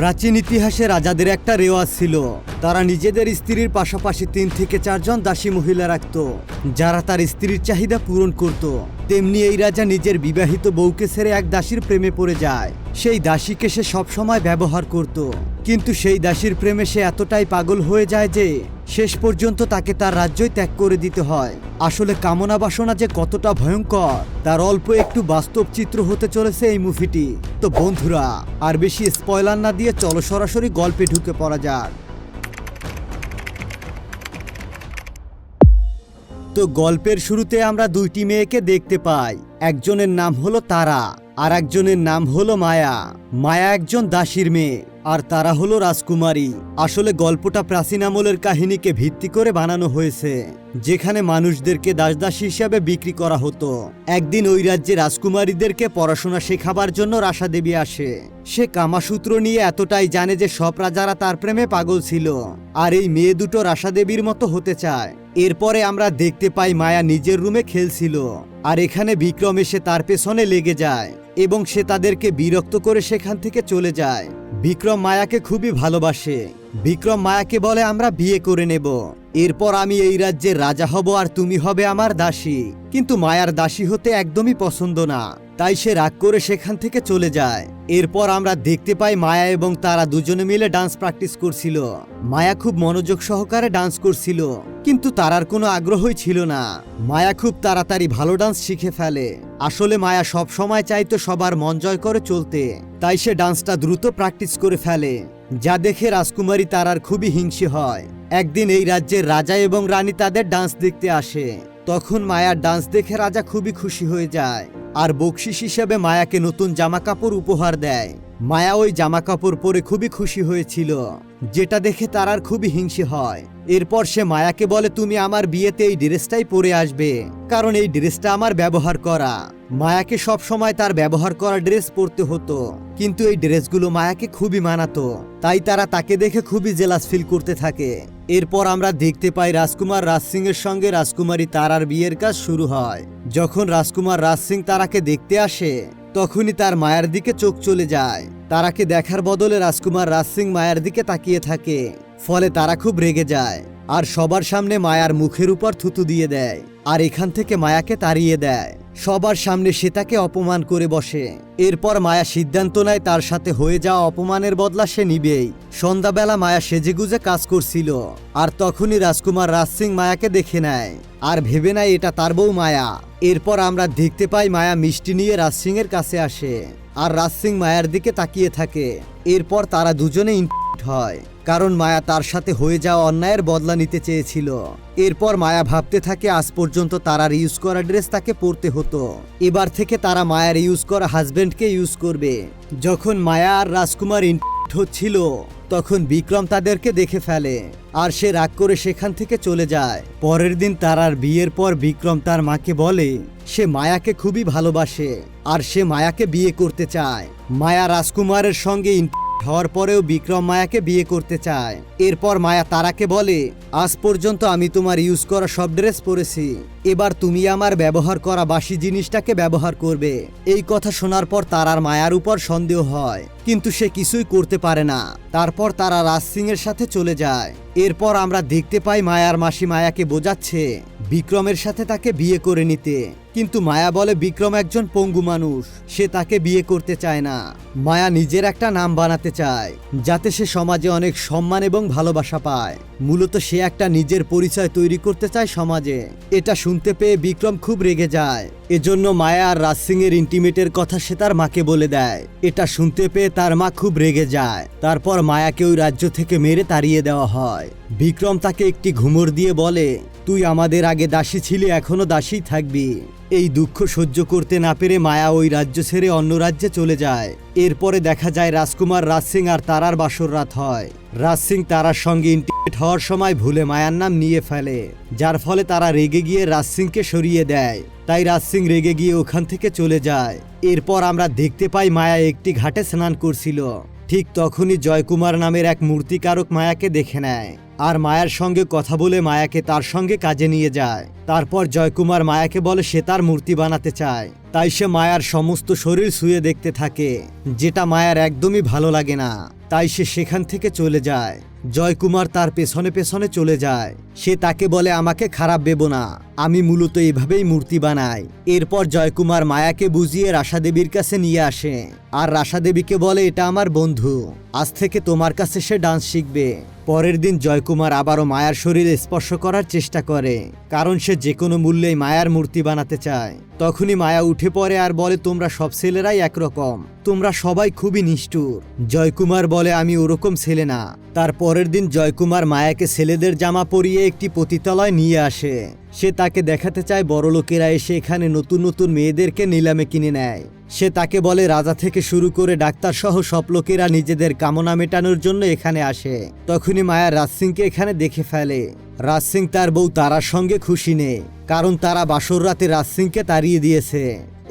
প্রাচীন ইতিহাসে রাজাদের একটা রেওয়াজ ছিল। তারা নিজেদের স্ত্রীর পাশাপাশি তিন থেকে চারজন দাসী মহিলা রাখত, যারা তার স্ত্রীর চাহিদা পূরণ করত। তেমনি এই রাজা নিজের বিবাহিত বউকে ছেড়ে এক দাসীর প্রেমে পড়ে যায়। সেই দাসীকে সে সবসময় ব্যবহার করত, কিন্তু সেই দাসীর প্রেমে সে এতটাই পাগল হয়ে যায় যে শেষ পর্যন্ত তাকে তার রাজ্যই ত্যাগ করে দিতে হয়। আসলে কামনা বাসনা যে কতটা ভয়ঙ্কর, তার অল্প একটু বাস্তব চিত্র হতে চলেছে এই মুভিটি। তো বন্ধুরা, আর বেশি স্পয়লার না দিয়ে চলো সরাসরি গল্পে ঢুকে পড়া যাক। তো গল্পের শুরুতে আমরা দুইটি মেয়েকে দেখতে পাই। একজনের নাম হলো তারা, আর একজনের নাম হলো মায়া। মায়া একজন দাসীর মেয়ে। আর তারা হলো রাজকুমারী। আসলে গল্পটা প্রাচীন আমলের কাহিনীকে ভিত্তি করে বানানো হয়েছে, যেখানে মানুষদেরকে দাসদাসী হিসাবে বিক্রি করা হতো। একদিন ওই রাজ্যে রাজকুমারীদেরকে পড়াশোনা শেখাবার জন্য রাশা দেবী আসে। সে কামাসূত্র নিয়ে এতটাই জানে যে সব রাজারা তার প্রেমে পাগল ছিল। আর এই মেয়ে দুটো রাশা দেবীর মতো হতে চায়। এরপরে আমরা দেখতে পাই মায়া নিজের রুমে খেলছিল। আর এখানে বিক্রম এসে তার পেছনে লেগে যায় এবং সে তাদেরকে বিরক্ত করে সেখান থেকে চলে যায়। বিক্রম মায়াকে খুবই ভালোবাসে। বিক্রম মায়াকে বলে, আমরা বিয়ে করে নেব। এরপর আমি এই রাজ্যের রাজা হব আর তুমি হবে আমার দাসী। কিন্তু মায়ার দাসী হতে একদমই পছন্দ না। তাই সে রাগ করে সেখান থেকে চলে যায়। এরপর আমরা দেখতে পাই মায়া এবং তারা দুজনে মিলে ডান্স প্র্যাকটিস করছিল। মায়া খুব মনোযোগ সহকারে ডান্স করছিল, কিন্তু তারার কোনো আগ্রহই ছিল না। মায়া খুব তাড়াতাড়ি ভালো ডান্স শিখে ফেলে। আসলে মায়া সব সময় চাইতো সবার মন জয় করে চলতে। তাই সে ডান্সটা দ্রুত প্র্যাকটিস করে ফেলে, যা দেখে রাজকুমারী তারার খুবই হিংসে হয়। একদিন এই রাজ্যের রাজা এবং রানী তাদের ডান্স দেখতে আসে। তখন মায়ার ডান্স দেখে রাজা খুবই খুশি হয়ে যায়। আর বকশিস হিসেবে মায়াকে নতুন জামা কাপড় উপহার দেয়। মায়া ওই জামা কাপড় পরে খুবই খুশি হয়েছিল, যেটা দেখে তার আর খুবই হিংসে হয়। এরপর সে মায়াকে বলে, তুমি আমার বিয়েতে এই ড্রেসটাই পরে আসবে, কারণ এই ড্রেসটা আমার ব্যবহার করা। মায়াকে সব সময় তার ব্যবহার করা ড্রেস পরতে হতো। কিন্তু এই ড্রেসগুলো মায়াকে খুবই মানাতো। তাই তারা তাকে দেখে খুবই জেলাস ফিল করতে থাকে। এরপর আমরা দেখতে পাই রাজকুমার রাজ সিং এর সঙ্গে রাজকুমারী তারার বিয়ের কাজ শুরু হয়। যখন রাজকুমার রাজ সিং তারাকে দেখতে আসে, তখনই তার মায়ের দিকে চোখ চলে যায়। তারাকে দেখার বদলে রাজকুমার রাজ সিং মায়ের দিকে তাকিয়ে থাকে। ফলে তারা খুব রেগে যায় আর সবার সামনে মায়ার মুখের উপর থুতু দিয়ে দেয়। আর এখান থেকে মায়াকে তাড়িয়ে দেয়। সবার সামনে সে তাকে অপমান করে বসে। এরপর মায়া সিদ্ধান্ত নেয় তার সাথে হয়ে যাওয়া অপমানের বদলা সে নিবেই। সন্ধ্যাবেলা মায়া সেজেগুজে কাজ করছিল, আর তখনই রাজকুমার রাজ সিং মায়াকে দেখে নেয়। আর ভেবে নেয় এটা তার বউ মায়া। এরপর আমরা দেখতে পাই মায়া মিষ্টি নিয়ে রাজ সিং এর কাছে আসে, আর রাজ সিং মায়ার দিকে তাকিয়ে থাকে। এরপর তারা দুজনে ইনফেক্ট হয়, কারণ মায়া তার সাথে হয়ে যাওয়া অন্যায়ের বদলা নিতে চেয়েছিল। এরপর মায়া ভাবতে থাকে, আজ পর্যন্ত তারার ইউজ করা ড্রেস তাকে পরতে হতো। এবার থেকে তারা মায়ার ইউজ করা হাজবেন্ডকে ইউজ করবে। যখন মায়া আর রাজকুমার ইনফেক্ট হচ্ছিল, তখন বিক্রম তাদেরকে দেখে ফেলে, আর সে রাগ করে সেখান থেকে চলে যায়। পরের দিন তারার বিয়ের পর বিক্রম তার মাকে বলে, সে মায়াকে খুবই ভালোবাসে, আর সে মায়াকে বিয়ে করতে চায়। মায়া রাজকুমারের সঙ্গে ইনফেক্ট হওয়ার পরেও বিক্রম মায়াকে বিয়ে করতে চায়। এরপর মায়া তারাকে বলে, আজ পর্যন্ত আমি তোমার ইউজ করা সব ড্রেস পরেছি। এবার তুমি আমার ব্যবহার করা বাসি জিনিসটাকে ব্যবহার করবে। এই কথা শোনার পর তারার মায়ার উপর সন্দেহ হয়, কিন্তু সে কিছুই করতে পারে না। তারপর তারা রাজ সিং এর সাথে চলে যায়। এরপর আমরা দেখতে পাই মায়ার মাসি মায়াকে বোঝাচ্ছে বিক্রমের সাথে তাকে বিয়ে করে নিতে। কিন্তু মায়া বলে, বিক্রম একজন পঙ্গু মানুষ, সে তাকে বিয়ে করতে চায় না। মায়া নিজের একটা নাম বানাতে চায়, যাতে সে সমাজে অনেক সম্মান এবং ভালোবাসা পায়। মূলত সে একটা নিজের পরিচয় তৈরি করতে চায় সমাজে। এটা শুনতে পেয়ে বিক্রম খুব রেগে যায়। এজন্য মায়া আর রাজ সিং এর ইন্টিমেটের কথা সে তার মাকে বলে দেয়। এটা শুনতে পেয়ে তার মা খুব রেগে যায়। তারপর মায়াকে ওই রাজ্য থেকে মেরে তাড়িয়ে দেওয়া হয়। বিক্রম তাকে একটি ঘুমর দিয়ে বলে, তুই আমাদের আগে দাসী ছিলি, এখনও দাসী থাকবি। এই দুঃখ সহ্য করতে না পেরে মায়া ওই রাজ্য ছেড়ে অন্য রাজ্যে চলে যায়। এরপরে দেখা যায় রাজকুমার রাজ সিং আর তারার বাসর রাত হয়। রাজ সিং তারার সঙ্গে ইন্টিমেট হওয়ার সময় ভুলে মায়ার নাম নিয়ে ফেলে, যার ফলে তারা রেগে গিয়ে রাজ সিংকে সরিয়ে দেয়। তাই রাজ সিং রেগে গিয়ে ওখান থেকে চলে যায়। এরপর আমরা দেখতে পাই মায়া একটি ঘাটে স্নান করছিল। ঠিক তখনই জয়কুমার নামের এক মূর্তিকারক মায়াকে দেখে নেয়। আর মায়ার সঙ্গে কথা বলে মায়াকে তার সঙ্গে কাজে নিয়ে যায়। তারপর জয়কুমার মায়াকে বলে সে তার মূর্তি বানাতে চায়। তাই সে মায়ার সমস্ত শরীর শুয়ে দেখতে থাকে, যেটা মায়ার একদমই ভালো লাগে না। তাই সে সেখান থেকে চলে যায়। জয়কুমার তার পেছনে পেছনে চলে যায়। সে তাকে বলে, আমাকে খারাপ ভেবো না। আমি মূলত এভাবেই মূর্তি বানাই। এরপর জয়কুমার মায়াকে বুঝিয়ে রাসাদেবীর কাছে নিয়ে আসে। আর রাসাদেবীকে বলে, এটা আমার বন্ধু। আজ থেকে তোমার কাছে সে ডান্স শিখবে। পরের দিন জয়কুমার আবারও মায়ার শরীরে স্পর্শ করার চেষ্টা করে, কারণ সে যে কোনো মূল্যেই মায়ার মূর্তি বানাতে চায়। তখনই মায়া উঠে পড়ে আর বলে, তোমরা সব ছেলেরাই একরকম। তোমরা সবাই খুবই নিষ্ঠুর। জয়কুমার বলে, আমি ওরকম ছেলে না। তার পরের দিন জয়কুমার মায়াকে ছেলেদের জামা পরিয়ে একটি পতিতালয় নিয়ে আসে। সে তাকে দেখাতে চায়, বড়লোকেরা এসে এখানে নতুন নতুন মেয়েদেরকে নিলামে কিনে নেয়। সে তাকে বলে, রাজা থেকে শুরু করে ডাক্তার সহ সব লোকেরা নিজেদের কামনা মেটানোর জন্য এখানে আসে। তখনই মায়া রাজ সিংকে এখানে দেখে ফেলে। রাজ সিং তার বউ তারার সঙ্গে খুশি নেই, কারণ তারা বাসর রাতে রাজ সিংকে তাড়িয়ে দিয়েছে।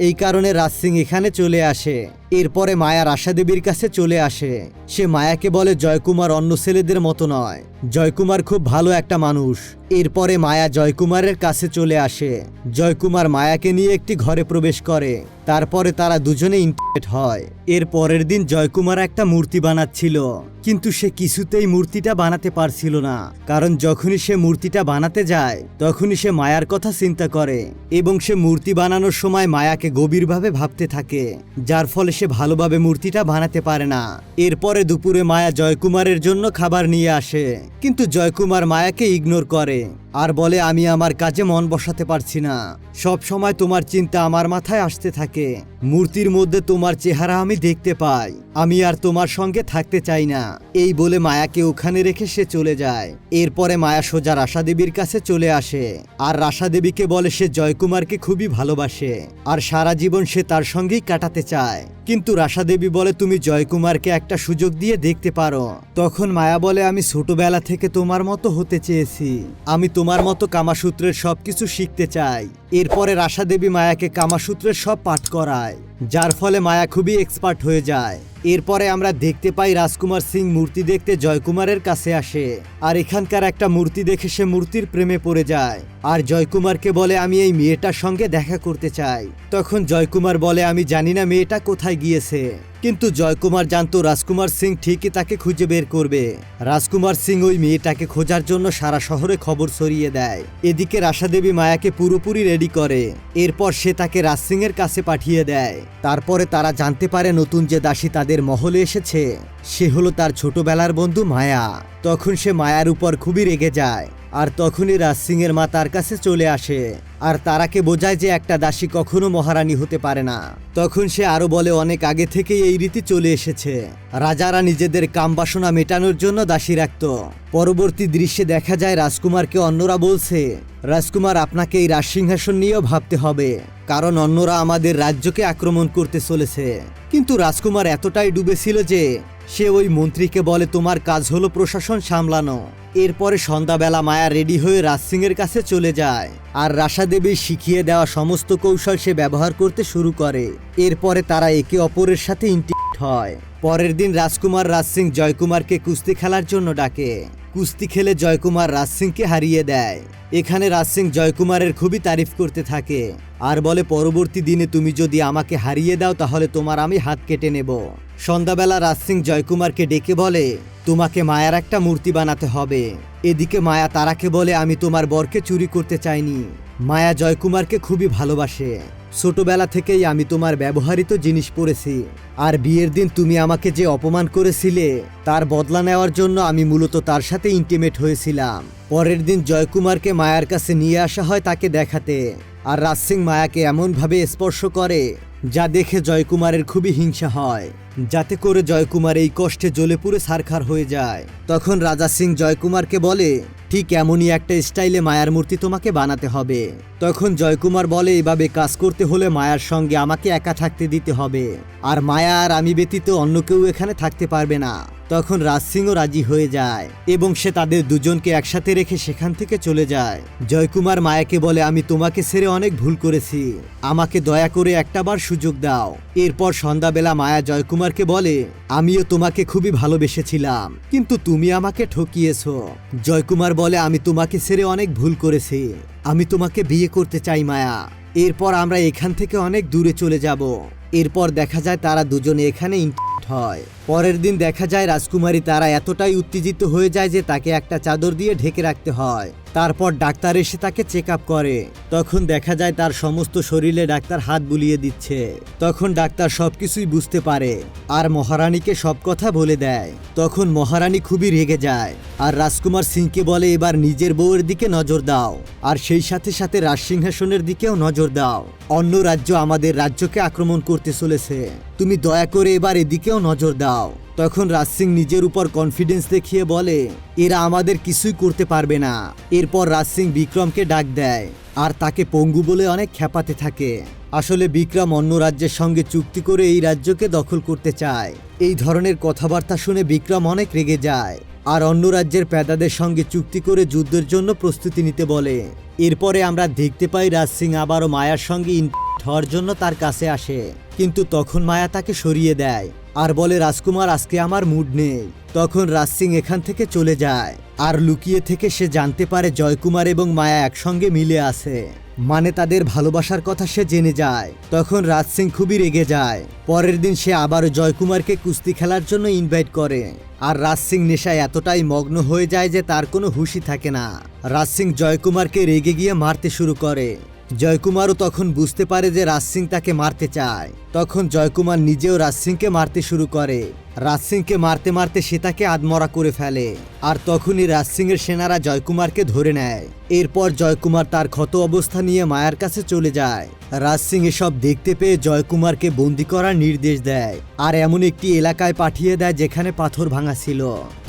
এই কারণে রাজ সিং এখানে চলে আসে। এরপরে মায়া রাশাদেবীর কাছে চলে আসে। সে মায়াকে বলে জয়কুমার অন্য ছেলেদের মতো নয়। জয়কুমার খুব ভালো একটা মানুষ। এরপরে মায়া জয়কুমারের কাছে চলে আসে। জয়কুমার মায়াকে নিয়ে একটি ঘরে প্রবেশ করে। তারপরে তারা দুজনে ইন্টারনেট হয়। এর পরের দিন জয়কুমার একটা মূর্তি বানাচ্ছিল। কিন্তু সে কিছুতেই মূর্তিটা বানাতে পারছিল না। কারণ যখনই সে মূর্তিটা বানাতে যায়, তখনই সে মায়ার কথা চিন্তা করে। এবং সে মূর্তি বানানোর সময় মায়াকে গভীরভাবে ভাবতে থাকে, যার ফলে সে ভালোভাবে মূর্তিটা বানাতে পারে না। এরপরে দুপুরে মায়া জয়কুমারের জন্য খাবার নিয়ে আসে। কিন্তু জয়কুমার মায়াকে ইগনোর করে। আর বলে, আমি আমার কাজে মন বসাতে পারছি না। সব সময় তোমার চিন্তা আমার মাথায় আসতে থাকে। মূর্তির মধ্যে তোমার চেহারা আমি দেখতে পাই। আমি আর তোমার সঙ্গে থাকতে চাই না। এই বলে মায়াকে ওখানে রেখে সে চলে যায়। এরপরে মায়া সোজা রাসাদেবীর কাছে চলে আসে। আর রাসাদেবীকে বলে, সে জয়কুমারকে খুবই ভালোবাসে। আর সারা জীবন সে তার সঙ্গেই কাটাতে চায়। কিন্তু রাসাদেবী বলে, তুমি জয়কুমারকে একটা সুযোগ দিয়ে দেখতে পারো। তখন মায়া বলে, আমি ছোটবেলা থেকে তোমার মতো হতে চেয়েছি। আমি তোমার মতো কামাসূত্রের সবকিছু শিখতে চাই। এরপরে রাসাদেবী মায়াকে কামাসূত্রের সব পাঠ করায়, যার ফলে মায়া খুবই এক্সপার্ট হয়ে যায়। এরপরে আমরা দেখতে পাই রাজকুমার সিং মূর্তি দেখতে জয়কুমারের কাছে আসে, আর এখানকার একটা মূর্তি দেখে সে মূর্তির প্রেমে পড়ে যায়। আর জয়কুমারকে বলে, আমি এই মেয়েটার সঙ্গে দেখা করতে চাই। তখন জয়কুমার বলে, আমি জানি না মেয়েটা কোথায় গিয়েছে। কিন্তু জয়কুমার জানতো রাজকুমার সিং ঠিকই তাকে খুঁজে বের করবে। রাজকুমার সিং ওই মেয়েটাকে খোঁজার জন্য সারা শহরে খবর ছড়িয়ে দেয়। এদিকে রাশাদেবী মায়াকে পুরোপুরি রেডি করে। এরপর সে তাকে রাজ সিং এর কাছে পাঠিয়ে দেয়। তারপরে তারা জানতে পারে নতুন যে দাসী তাদের মহলে এসেছে। সে হলো তার ছোটবেলার বন্ধু মায়া। তখন সে মায়ার উপর খুবই রেগে যায়, আর তখনই রাজ সিং এর মা তার কাছে চলে আসে, আর তারাকে বোঝায় যে একটা দাসী কখনো মহারানী হতে পারে না। তখন সে আরও বলে, অনেক আগে থেকেই এই রীতি চলে এসেছে। রাজারা নিজেদের কাম বাসনা মেটানোর জন্য দাসী রাখত। পরবর্তী দৃশ্যে দেখা যায় রাজকুমারকে অন্যরা বলছে, রাজকুমার, আপনাকে এই রাজসিংহাসন নিয়েও ভাবতে হবে, কারণ অন্যরা আমাদের রাজ্যকে আক্রমণ করতে চলেছে। কিন্তু রাজকুমার এতটাই ডুবেছিল যে সে ওই মন্ত্রীকে বলে, তোমার কাজ হলো প্রশাসন সামলানো। এরপরে সন্ধ্যাবেলা মায়া রেডি হয়ে রাজ সিংয়ের কাছে চলে যায়। আর রাশা দেবী শিখিয়ে দেওয়া সমস্ত কৌশল সে ব্যবহার করতে শুরু করে। এরপরে তারা একে অপরের সাথে ইন্টিগ্রেট হয়। পরের দিন রাজকুমার রাজ সিং জয়কুমারকে কুস্তি খেলার জন্য ডাকে। কুস্তি খেলে জয়কুমার রাজ সিংকে হারিয়ে দেয়। এখানে রাজ সিং জয়কুমারের খুবই তারিফ করতে থাকে। আর বলে, পরবর্তী দিনে তুমি যদি আমাকে হারিয়ে দাও, তাহলে তোমার আমি হাত কেটে নেব। সন্ধ্যাবেলা রাজ সিং জয়কুমারকে ডেকে বলে, তোমাকে মায়ার একটা মূর্তি বানাতে হবে। এদিকে মায়া তারাকে বলে, আমি তোমার বরকে চুরি করতে চাইনি। মায়া জয়কুমারকে খুবই ভালোবাসে। ছোটবেলা থেকেই আমি তোমার ব্যবহারিত জিনিস পরেছি আর বিয়ের দিন তুমি আমাকে যে অপমান করেছিলে, তার বদলা নেওয়ার জন্য আমি মূলত তার সাথে ইন্টিমেট হয়েছিলাম। পরের দিন জয়কুমারকে মায়ার কাছে নিয়ে আসা হয় তাকে দেখাতে। আর রাজ সিং মায়াকে এমনভাবে স্পর্শ করে, যা দেখে জয়কুমারের খুবই হিংসা হয়। যাতে করে জয়কুমার এই কষ্টে জ্বলে পুড়ে সারখার হয়ে যায়। তখন রাজা সিং জয়কুমারকে বলে ঠিক এমনই একটা স্টাইলে মায়ার মূর্তি তোমাকে বানাতে হবে। তখন জয়কুমার বলে, এভাবে কাজ করতে হলে মায়ার সঙ্গে আমাকে একা থাকতে দিতে হবে। আর মায়া আর আমি ব্যতীত অন্য কেউ এখানে থাকতে পারবে না। তখন রাজ সিংও রাজি হয়ে যায় এবং সে তাদের দুজনকে একসাথে রেখে সেখান থেকে চলে যায়। জয়কুমার মায়াকে বলে, আমি তোমাকে ছেড়ে অনেক ভুল করেছি। আমাকে দয়া করে একটাবার সুযোগ দাও। এরপর সন্ধ্যাবেলা মায়া জয়কুমারকে বলে, আমিও তোমাকে খুবই ভালোবেসেছিলাম, কিন্তু তুমি আমাকে ঠকিয়েছো। জয়কুমার বলে, আমি তোমাকে ছেড়ে অনেক ভুল করেছি। আমি তোমাকে বিয়ে করতে চাই, মায়া। এরপর আমরা এখান থেকে অনেক দূরে চলে যাব। এরপর দেখা যায় তারা দুজনে এখানে হয়। পরের দিন দেখা যায় রাজকুমারী তারা এতটাই উত্তেজিত হয়ে যায় যে তাকে একটা চাদর দিয়ে ঢেকে রাখতে হয়। তারপর ডাক্তার এসে তাকে চেক আপ করে। তখন দেখা যায় তার সমস্ত শরীরে ডাক্তার হাত বুলিয়ে দিচ্ছে। তখন ডাক্তার সবকিছুই বুঝতে পারে আর মহারানীকে সব কথা বলে দেয়। তখন মহারানী খুবই রেগে যায় আর রাজকুমার সিংকে বলে, এবার নিজের বউয়ের দিকে নজর দাও আর সেই সাথে সাথে রাজসিংহাসনের দিকেও নজর দাও। অন্য রাজ্য আমাদের রাজ্যকে আক্রমণ করতে চলেছে। তুমি দয়া করে এবার এদিকেও নজর দাও। তখন রাজ সিং নিজের উপর কনফিডেন্স দেখিয়ে বলে, এরা আমাদের কিছুই করতে পারবে না। এরপর রাজ সিং বিক্রমকে ডাক দেয় আর তাকে পঙ্গু বলে অনেক খেপাতে থাকে। আসলে বিক্রম অন্য রাজ্যের সঙ্গে চুক্তি করে এই রাজ্যকে দখল করতে চায়। এই ধরনের কথাবার্তা শুনে বিক্রম অনেক রেগে যায় আর অন্য রাজ্যের পেদাদের সঙ্গে চুক্তি করে যুদ্ধের জন্য প্রস্তুতি নিতে বলে। এরপরে আমরা দেখতে পাই রাজ সিং আবারও মায়ার সঙ্গে ইন হওয়ার জন্য তার কাছে আসে। কিন্তু তখন মায়া তাকে সরিয়ে দেয় আর বলে, রাজকুমার, আজকে আমার মুড নেই। তখন রাজ সিং এখান থেকে চলে যায়। আর লুকিয়ে থেকে সে জানতে পারে জয়কুমার এবং মায়া একসঙ্গে মিলে আছে। মানে তাদের ভালোবাসার কথা সে জেনে যায়। তখন রাজ সিং খুবই রেগে যায়। পরের দিন সে আবার জয়কুমারকে কুস্তি খেলার জন্য ইনভাইট করে। আর রাজ সিং নেশায় এতটাই মগ্ন হয়ে যায় যে তার কোনো হুঁশি থাকে না। রাজ সিং জয়কুমারকে রেগে গিয়ে মারতে শুরু করে। জয়কুমারও তখন বুঝতে পারে যে রাজ সিং তাকে মারতে চায়। তখন জয়কুমার নিজেও রাজ সিংকে মারতে শুরু করে। রাজ সিংকে মারতে মারতে সে তাকে আদমরা করে ফেলে, আর তখনই রাজ সিং এর সেনারা জয়কুমারকে ধরে নেয়। এরপর জয়কুমার তার ক্ষত অবস্থা নিয়ে মায়ার কাছে চলে যায়। রাজ সিং এসব দেখতে পেয়ে জয়কুমারকে বন্দি করার নির্দেশ দেয়, আর এমন একটি এলাকায় পাঠিয়ে দেয় যেখানে পাথর ভাঙা ছিল।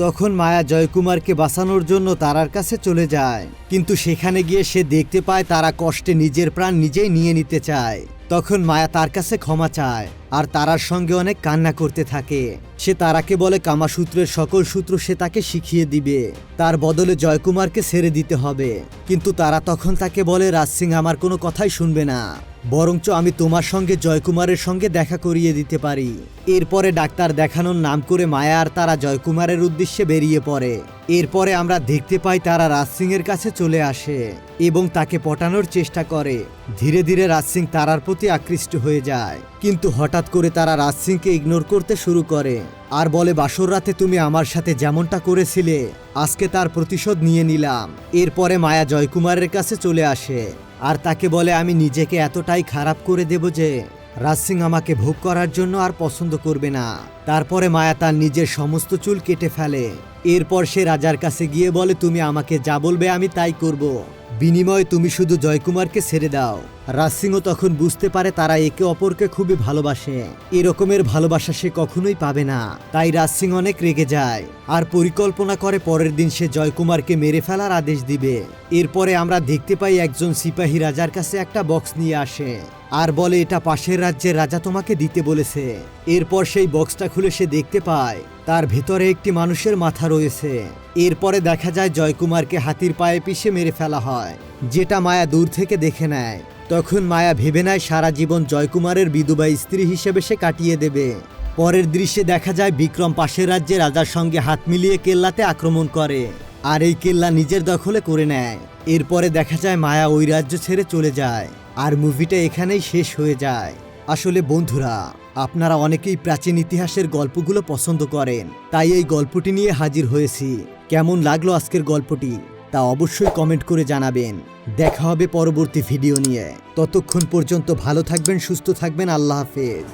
তখন মায়া জয়কুমারকে বাঁচানোর জন্য তারার কাছে চলে যায়, কিন্তু সেখানে গিয়ে সে দেখতে পায় তারা কষ্টে নিজের প্রাণ নিজেই নিয়ে নিতে চায়। তখন মায়া তার কাছে ক্ষমা চায় আর তারার সঙ্গে অনেক কান্না করতে থাকে। সে তারাকে বলে, কামাসূত্রের সকল সূত্র সে তাকে শিখিয়ে দিবে। তার বদলে জয়কুমারকে ছেড়ে দিতে হবে। কিন্তু তারা তখন তাকে বলে, রাজ সিং আমার কোনো কথাই শুনবে না। বরঞ্চ আমি তোমার সঙ্গে জয়কুমারের সঙ্গে দেখা করিয়ে দিতে পারি। এরপরে ডাক্তার দেখানোর নাম করে মায়া আর তারা জয়কুমারের উদ্দেশ্যে বেরিয়ে পড়ে। এরপরে আমরা দেখতে পাই তারা রাজ সিং এর কাছে চলে আসে এবং তাকে পটানোর চেষ্টা করে। ধীরে ধীরে রাজ সিং তারার প্রতি আকৃষ্ট হয়ে যায়। কিন্তু হঠাৎ করে তারা রাজ সিংকে ইগনোর করতে শুরু করে। আর বলে, বাসর রাতে তুমি আমার সাথে যেমনটা করেছিলে, আজকে তার প্রতিশোধ নিয়ে নিলাম। এরপরে মায়া জয়কুমারের কাছে চলে আসে। আর তাকে বলে, আমি নিজেকে এতটাই খারাপ করে দেব যে রাজ সিং আমাকে ভোগ করার জন্য আর পছন্দ করবে না। তারপরে মায়া তার নিজের সমস্ত চুল কেটে ফেলে। এরপর সে রাজার কাছে গিয়ে বলে, তুমি আমাকে যা বলবে আমি তাই করব। বিনিময়ে তুমি শুধু জয়কুমারকে ছেড়ে দাও। রাজ সিংও তখন বুঝতে পারে তারা একে অপরকে খুবই ভালোবাসে। এরকমের ভালোবাসা সে কখনোই পাবে না। তাই রাজ সিং অনেক রেগে যায়। আর পরিকল্পনা করে পরের দিন সে জয়কুমারকে মেরে ফেলার আদেশ দিবে। এরপরে আমরা দেখতে পাই একজন সিপাহী রাজার কাছে একটা বক্স নিয়ে আসে। আর বলে, এটা পাশের রাজ্যের রাজা তোমাকে দিতে বলেছে। এরপর সেই বক্সটা খুলে সে দেখতে পায় তার ভেতরে একটি মানুষের মাথা রয়েছে। এরপরে দেখা যায় জয়কুমারকে হাতির পায়ে পিষে মেরে ফেলা হয়, যেটা মায়া দূর থেকে দেখে নেয়। তখন মায়া ভেবে নেয় সারা জীবন জয়কুমারের বিধবা স্ত্রী হিসেবে সে কাটিয়ে দেবে। পরের দৃশ্যে দেখা যায় বিক্রম পাশের রাজ্যে রাজার সঙ্গে হাত মিলিয়ে কেল্লাতে আক্রমণ করে, আর এই কেল্লা নিজের দখলে করে নেয়। এরপরে দেখা যায় মায়া ওই রাজ্য ছেড়ে চলে যায়, আর মুভিটা এখানেই শেষ হয়ে যায়। আসলে বন্ধুরা আপনারা অনেকেই প্রাচীন ইতিহাসের গল্পগুলো পছন্দ করেন, তাই এই গল্পটি নিয়ে হাজির হয়েছি। কেমন লাগল আজকের গল্পটি? তা অবশ্যই কমেন্ট করে জানাবেন। দেখা হবে পরবর্তী ভিডিও নিয়ে। ততক্ষণ পর্যন্ত ভালো থাকবেন, সুস্থ থাকবেন, আল্লাহ হাফেজ।